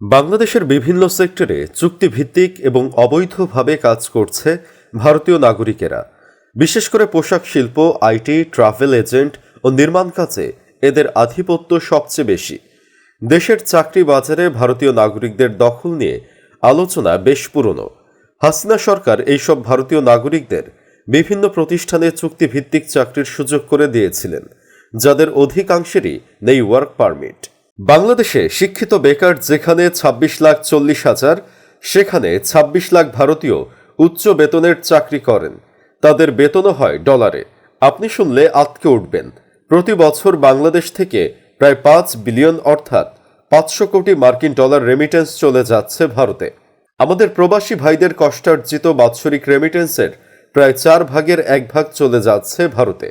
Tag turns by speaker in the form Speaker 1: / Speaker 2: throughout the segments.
Speaker 1: বাংলাদেশের বিভিন্ন সেক্টরে চুক্তিভিত্তিক এবং অবৈধভাবে কাজ করছে ভারতীয় নাগরিকেরা। বিশেষ করে পোশাক শিল্প আইটি ট্রাভেল এজেন্ট ও নির্মাণ কাজে এদের আধিপত্য সবচেয়ে বেশি। দেশের চাকরি বাজারে ভারতীয় নাগরিকদের দখল নিয়ে আলোচনা বেশ পুরনো। হাসিনা সরকার এইসব ভারতীয় নাগরিকদের বিভিন্ন প্রতিষ্ঠানে চুক্তিভিত্তিক চাকরির সুযোগ করে দিয়েছিলেন, যাদের অধিকাংশেরই নেই ওয়ার্ক পারমিট বাংলাদেশে শিক্ষিত বেকার যেখানে ২৬ লাখ চল্লিশ হাজার, সেখানে ২৬ লাখ ভারতীয় উচ্চ বেতনের চাকরি করেন। তাদের বেতনও হয় ডলারে। আপনি শুনলে আতকে উঠবেন। প্রতি বছর বাংলাদেশ থেকে প্রায় পাঁচ বিলিয়ন অর্থাৎ পাঁচশো কোটি মার্কিন ডলার রেমিটেন্স চলে যাচ্ছে ভারতে। আমাদের প্রবাসী ভাইদের কষ্টার্জিত বাৎসরিক রেমিটেন্সের প্রায় চার ভাগের এক ভাগ চলে যাচ্ছে ভারতে।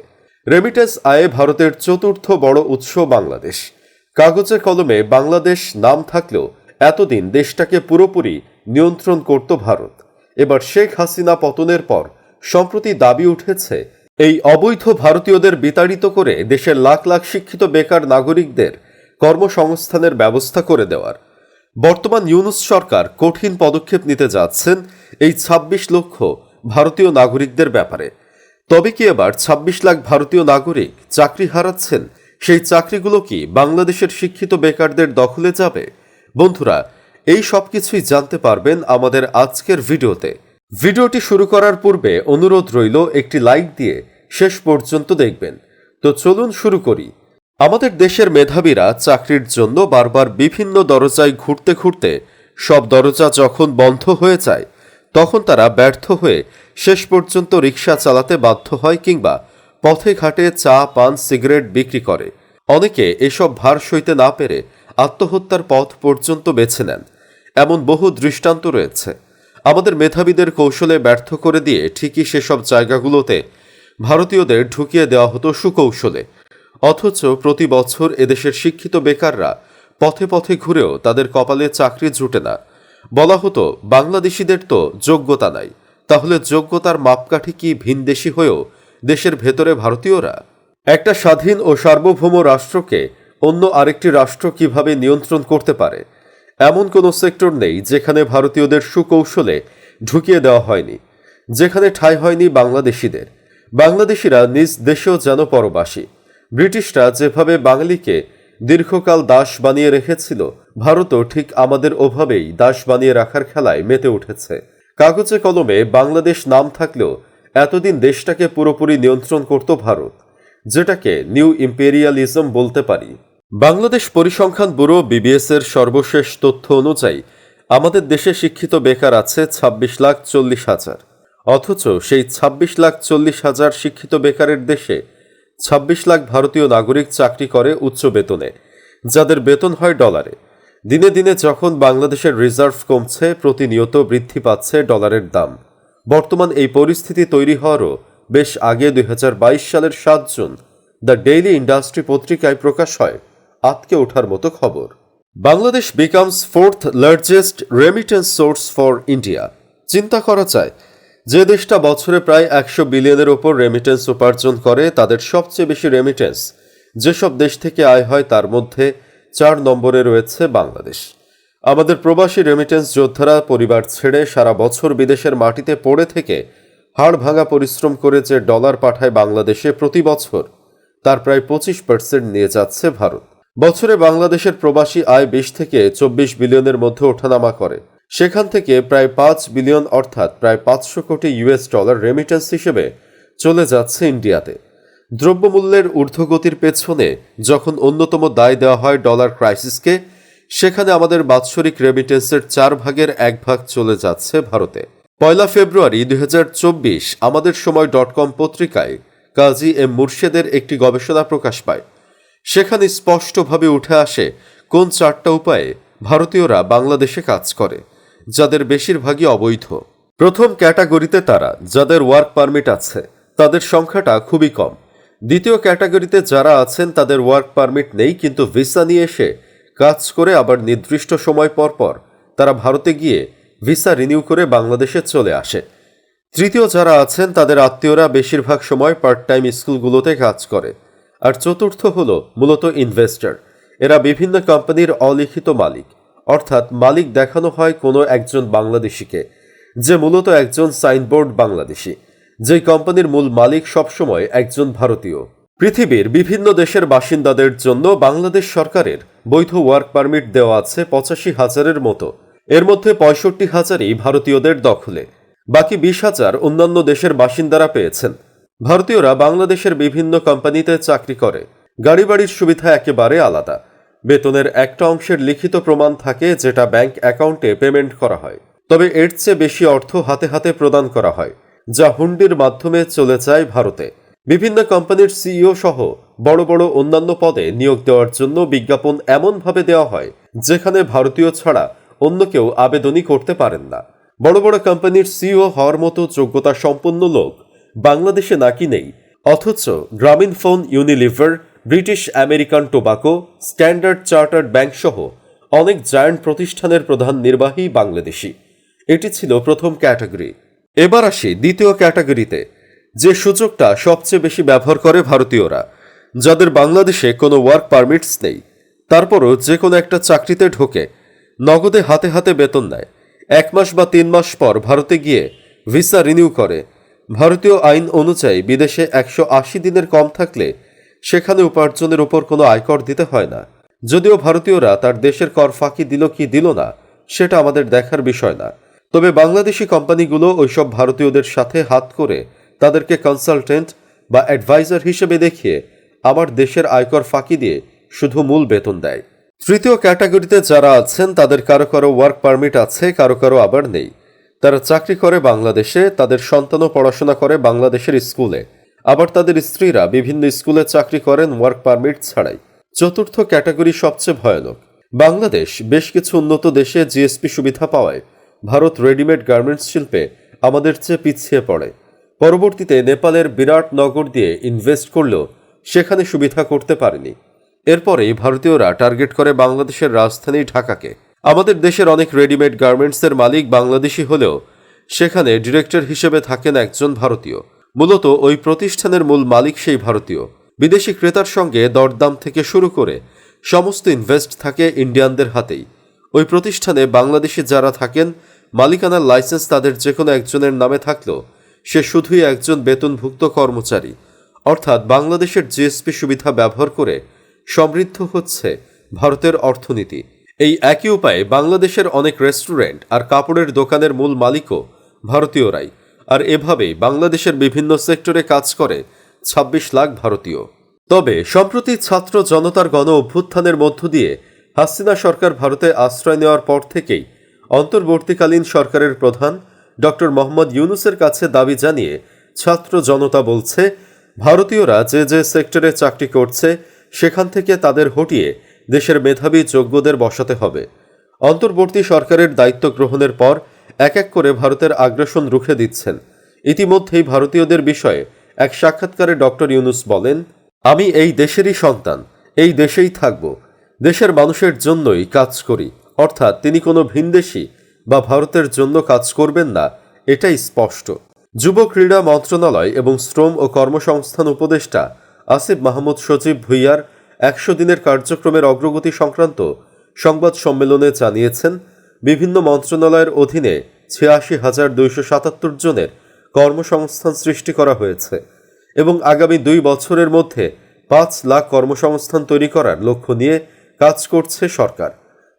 Speaker 1: রেমিটেন্স আয়ে ভারতের চতুর্থ বড় উৎস বাংলাদেশ। কাগজে কলমে বাংলাদেশ নাম থাকলেও এতদিন দেশটাকে পুরোপুরি নিয়ন্ত্রণ করত ভারত। এবার শেখ হাসিনা পতনের পর সম্প্রতি দাবি উঠেছে, এই অবৈধ ভারতীয়দের বিতাড়িত করে দেশের লাখ লাখ শিক্ষিত বেকার নাগরিকদের কর্মসংস্থানের ব্যবস্থা করে দেওয়ার। বর্তমান ইউনুস সরকার কঠিন পদক্ষেপ নিতে যাচ্ছেন এই ২৬ লক্ষ ভারতীয় নাগরিকদের ব্যাপারে। তবে কি এবার ২৬ লাখ ভারতীয় নাগরিক চাকরি হারাচ্ছেন সেই চাকরিগুলো কি বাংলাদেশের শিক্ষিত বেকারদের দখলে যাবে? বন্ধুরা, এই সব কিছুই জানতে পারবেন আমাদের আজকের ভিডিওতে। ভিডিওটি শুরু করার পূর্বে অনুরোধ রইল একটি লাইক দিয়ে শেষ পর্যন্ত দেখবেন। তো চলুন শুরু করি। আমাদের দেশের মেধাবীরা চাকরির জন্য বারবার বিভিন্ন দরজায় ঘুরতে ঘুরতে, সব দরজা যখন বন্ধ হয়ে যায়, তখন তারা ব্যর্থ হয়ে শেষ পর্যন্ত রিক্সা চালাতে বাধ্য হয় কিংবা পথে ঘাটে চা, পান, সিগারেট বিক্রি করে। অনেকে এসব ভার সইতে না পেরে আত্মহত্যার পথ পর্যন্ত বেছে নেন। এমন বহু দৃষ্টান্ত রয়েছে। আমাদের মেধাবীদের কৌশলে ব্যর্থ করে দিয়ে ঠিকই সেসব জায়গাগুলোতে ভারতীয়দের ঢুকিয়ে দেওয়া হতো সুকৌশলে। অথচ প্রতি বছর এদেশের শিক্ষিত বেকাররা পথে পথে ঘুরেও তাদের কপালে চাকরি জুটে না। বলা হতো, বাংলাদেশিদের তো যোগ্যতা নাই। তাহলে যোগ্যতার মাপকাঠি কি ভিনদেশি হয়েও দেশের ভেতরে ভারতীয়রা। একটা স্বাধীন ও সার্বভৌম রাষ্ট্রকে অন্য আরেকটি রাষ্ট্র কীভাবে নিয়ন্ত্রণ করতে পারে? এমন কোনো সেক্টর নেই যেখানে ভারতীয়দের সুকৌশলে ঢুকিয়ে দেওয়া হয়নি, যেখানে ঠাঁই হয়নি বাংলাদেশিদের। বাংলাদেশিরা নিজ দেশেও যেন পরবাসী। ব্রিটিশরা যেভাবে বাঙালিকে দীর্ঘকাল দাস বানিয়ে রেখেছিল, ভারতও ঠিক আমাদের ওভাবেই দাস বানিয়ে রাখার খেলায় মেতে উঠেছে। কাগজে কলমে বাংলাদেশ নাম থাকলেও এতদিন দেশটাকে পুরোপুরি নিয়ন্ত্রণ করত ভারত, যেটাকে নিউ ইম্পেরিয়ালিজম বলতে পারি। বাংলাদেশ পরিসংখ্যান ব্যুরো বিবিএস এর সর্বশেষ তথ্য অনুযায়ী, আমাদের দেশে শিক্ষিত বেকার আছে ২৬ লাখ চল্লিশ হাজার। অথচ সেই ২৬ লাখ চল্লিশ হাজার শিক্ষিত বেকারের দেশে ২৬ লাখ ভারতীয় নাগরিক চাকরি করে উচ্চ বেতনে, যাদের বেতন হয় ডলারে। দিনে দিনে যখন বাংলাদেশের রিজার্ভ কমছে, প্রতিনিয়ত বৃদ্ধি পাচ্ছে ডলারের দাম। বর্তমান এই পরিস্থিতি তৈরি হওয়ারও বেশ আগে দুই হাজার বাইশ সালের সাত জুন দ্য ডেইলি ইন্ডাস্ট্রি পত্রিকায় প্রকাশ হয়, আতকে ওঠার মতো খবর। Bangladesh becomes fourth largest remittance source for India চিন্তা করা যায়, যে দেশটা বছরে প্রায় একশো বিলিয়নের ওপর রেমিটেন্স উপার্জন করে, তাদের সবচেয়ে বেশি রেমিটেন্স যেসব দেশ থেকে আয় হয়, তার মধ্যে চার নম্বরে রয়েছে বাংলাদেশ। আমাদের প্রবাসী রেমিটেন্স যোদ্ধারা পরিবার ছেড়ে সারা বছর বিদেশের মাটিতে পড়ে থেকে হাড় ভাঙা পরিশ্রম করে যে ডলার পাঠায় বাংলাদেশে প্রতি বছর, তার প্রায় পঁচিশ পার্সেন্ট নিয়ে যাচ্ছে ভারত। বছরে বাংলাদেশের প্রবাসী আয় বিশ থেকে চব্বিশ বিলিয়নের মধ্যে ওঠানামা করে। সেখান থেকে প্রায় পাঁচ বিলিয়ন অর্থাৎ প্রায় পাঁচশো কোটি ইউএস ডলার রেমিটেন্স হিসেবে চলে যাচ্ছে ইন্ডিয়াতে। দ্রব্যমূল্যের ঊর্ধ্বগতির পেছনে যখন অন্যতম দায় দেওয়া হয় ডলার ক্রাইসিসকে সেখানে আমাদের বাৎসরিক রেমিটেন্সের চার ভাগের এক ভাগ চলে যাচ্ছে ভারতে। পয়লা ফেব্রুয়ারি দুই হাজার চব্বিশ আমাদের সময় ডট কম পত্রিকায় কাজী এম মুর্শেদের একটি গবেষণা প্রকাশ পায়। সেখানে স্পষ্টভাবে উঠে আসে কোন চারটা উপায়ে ভারতীয়রা বাংলাদেশে কাজ করে, যাদের বেশিরভাগই অবৈধ। প্রথম ক্যাটাগরিতে তারা, যাদের ওয়ার্ক পারমিট আছে, তাদের সংখ্যাটা খুবই কম। দ্বিতীয় ক্যাটাগরিতে যারা আছেন, তাদের ওয়ার্ক পারমিট নেই, কিন্তু ভিসা নিয়ে এসে কাজ করে আবার নির্দিষ্ট সময় পর পর তারা ভারতে গিয়ে ভিসা রিনিউ করে বাংলাদেশে চলে আসে। তৃতীয় যারা আছেন, তাদের আত্মীয়রা বেশিরভাগ সময় পার্ট টাইম স্কুলগুলোতে কাজ করে। আর চতুর্থ হলো মূলত ইনভেস্টর। এরা বিভিন্ন কোম্পানির অলিখিত মালিক। অর্থাৎ মালিক দেখানো হয় কোনো একজন বাংলাদেশিকে, যে মূলত একজন সাইনবোর্ড বাংলাদেশি যেই কোম্পানির মূল মালিক সবসময় একজন ভারতীয়। পৃথিবীর বিভিন্ন দেশের বাসিন্দাদের জন্য বাংলাদেশ সরকারের বৈধ ওয়ার্ক পারমিট দেওয়া আছে পঁচাশি হাজারের মতো। এর মধ্যে পঁয়ষট্টি হাজারই ভারতীয়দের দখলে। বাকি বিশ হাজার অন্যান্য দেশের বাসিন্দারা পেয়েছেন। ভারতীয়রা বাংলাদেশের বিভিন্ন কোম্পানিতে চাকরি করে। গাড়ি বাড়ির সুবিধা একেবারে আলাদা। বেতনের একটা অংশের লিখিত প্রমাণ থাকে যেটা ব্যাংক অ্যাকাউন্টে পেমেন্ট করা হয়। তবে এর চেয়ে বেশি অর্থ হাতে হাতে প্রদান করা হয়, যা হুন্ডির মাধ্যমে চলে যায় ভারতে। বিভিন্ন কোম্পানির সিইও সহ বড় বড় অন্যান্য পদে নিয়োগ দেওয়ার জন্য বিজ্ঞাপন এমনভাবে দেওয়া হয়, যেখানে ভারতীয় ছাড়া অন্য কেউ আবেদনই করতে পারেন না। বড় বড় কোম্পানির সিইও হওয়ার মতো যোগ্যতা সম্পন্ন লোক বাংলাদেশে নাকি নেই, অথচ Grameen phone Unilever British American tobacco standard chartered bank সহ অনেক জায়ান্ট প্রতিষ্ঠানের প্রধান নির্বাহী বাংলাদেশি। এটি ছিল প্রথম ক্যাটাগরি। এবার আসি দ্বিতীয় ক্যাটাগরিতে। যে সুযোগটা সবচেয়ে বেশি ব্যবহার করে ভারতীয়রা, যাদের বাংলাদেশে কোনো ওয়ার্ক পারমিটস নেই, তারপরও যে কোনো একটা চাকরিতে ঢোকে, নগদে হাতে হাতে বেতন নেয়। এক মাস বা তিন মাস পর ভারতে গিয়ে ভিসা রিনিউ করে। ভারতীয় আইন অনুযায়ী বিদেশে একশো আশি দিনের কম থাকলে সেখানে উপার্জনের উপর কোনো আয়কর দিতে হয় না। যদিও ভারতীয়রা তার দেশের কর ফাঁকি দিল কি দিল না, সেটা আমাদের দেখার বিষয় না। তবে বাংলাদেশি কোম্পানিগুলো ওইসব ভারতীয়দের সাথে হাত করে তাদেরকে কনসালটেন্ট বা অ্যাডভাইজার হিসেবে দেখিয়ে আবার দেশের আয়কর ফাঁকি দিয়ে শুধু মূল বেতন দেয়। তৃতীয় ক্যাটাগরিতে যারা আছেন, তাদের কারও কারও ওয়ার্ক পারমিট আছে, কারও কারও আবার নেই। তারা চাকরি করে বাংলাদেশে, তাদের সন্তানও পড়াশোনা করে বাংলাদেশের স্কুলে। আবার তাদের স্ত্রীরা বিভিন্ন স্কুলে চাকরি করেন ওয়ার্ক পারমিট ছাড়াই। চতুর্থ ক্যাটাগরি সবচেয়ে ভয়ানক। বাংলাদেশ বেশ কিছু উন্নত দেশে জিএসপি সুবিধা পাওয়ায় ভারত রেডিমেড গার্মেন্টস শিল্পে আমাদের চেয়ে পিছিয়ে পড়ে। পরবর্তীতে নেপালের বিরাট নগর দিয়ে ইনভেস্ট করলেও সেখানে সুবিধা করতে পারেনি। এরপরেই ভারতীয়রা টার্গেট করে বাংলাদেশের রাজধানী ঢাকাকে। আমাদের দেশের অনেক রেডিমেড গার্মেন্টসের মালিক বাংলাদেশি হলেও সেখানে ডিরেক্টর হিসেবে থাকেন একজন ভারতীয়। মূলত ওই প্রতিষ্ঠানের মূল মালিক সেই ভারতীয়। বিদেশি ক্রেতার সঙ্গে দরদাম থেকে শুরু করে সমস্ত ইনভেস্ট থাকে ইন্ডিয়ানদের হাতেই। ওই প্রতিষ্ঠানে বাংলাদেশি যারা থাকেন, মালিকানার লাইসেন্স তাদের যে কোনো একজনের নামে থাকলেও সে শুধুই একজন বেতনভুক্ত কর্মচারী। অর্থাৎ বাংলাদেশের জিএসপি সুবিধা ব্যবহার করে সমৃদ্ধ হচ্ছে ভারতের অর্থনীতি। এই একই উপায়ে বাংলাদেশের অনেক রেস্টুরেন্ট আর কাপড়ের দোকানের মূল মালিকও ভারতীয়রাই। আর এভাবেই বাংলাদেশের বিভিন্ন সেক্টরে কাজ করে ২৬ লাখ ভারতীয়। তবে, সম্প্রতি ছাত্র জনতার গণ অভ্যুত্থানের মধ্য দিয়ে হাসিনা সরকার ভারতে আশ্রয় নেওয়ার পর থেকেই অন্তর্বর্তীকালীন সরকারের প্রধান ডক্টর মোহাম্মদ ইউনুসের কাছে দাবি জানিয়ে ছাত্র জনতা বলছে, ভারতীয়রা যে যে সেক্টরে চাকরি করছে, সেখান থেকে তাদের হটিয়ে দেশের মেধাবী যোগ্যদের বসাতে হবে। অন্তর্বর্তী সরকারের দায়িত্ব গ্রহণের পর এক এক করে ভারতের আগ্রাসন রুখে দিচ্ছেন। ইতিমধ্যেই ভারতীয়দের বিষয়ে এক সাক্ষাৎকারে ডক্টর ইউনুস বলেন, আমি এই দেশেরই সন্তান, এই দেশেই থাকব। দেশের মানুষের জন্যই কাজ করি। অর্থাৎ তিনি কোনো ভিনদেশি বা ভারতের জন্য কাজ করবেন না, এটাই স্পষ্ট। যুব ক্রীড়া মন্ত্রণালয় এবং শ্রম ও কর্মসংস্থান উপদেষ্টা আসিফ মাহমুদ সচিব ভুইয়ার একশো দিনের কার্যক্রমের অগ্রগতি সংক্রান্ত সংবাদ সম্মেলনে জানিয়েছেন, বিভিন্ন মন্ত্রণালয়ের অধীনে ছিয়াশি হাজার দুইশো সাতাত্তর জনের কর্মসংস্থান সৃষ্টি করা হয়েছে এবং আগামী দুই বছরের মধ্যে পাঁচ লাখ কর্মসংস্থান তৈরি করার লক্ষ্য নিয়ে কাজ করছে সরকার।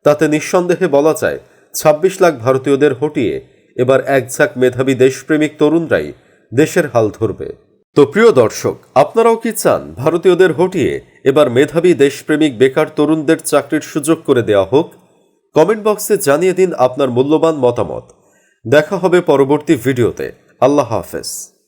Speaker 1: তাতে নিঃসন্দেহে বলা যায় ছাব্বিশ লাখ ভারতীয়দের হটিয়ে এবার একঝাক মেধাবী দেশপ্রেমিক তরুণরাই দেশের হাল ধরবে। তো প্রিয় দর্শক, আপনারাও কি চান ভারতীয়দের হটিয়ে এবার মেধাবী দেশপ্রেমিক বেকার তরুণদের চাকরির সুযোগ করে দেওয়া হোক? কমেন্ট বক্সে জানিয়ে দিন আপনার মূল্যবান মতামত। দেখা হবে পরবর্তী ভিডিওতে। আল্লাহ হাফেজ।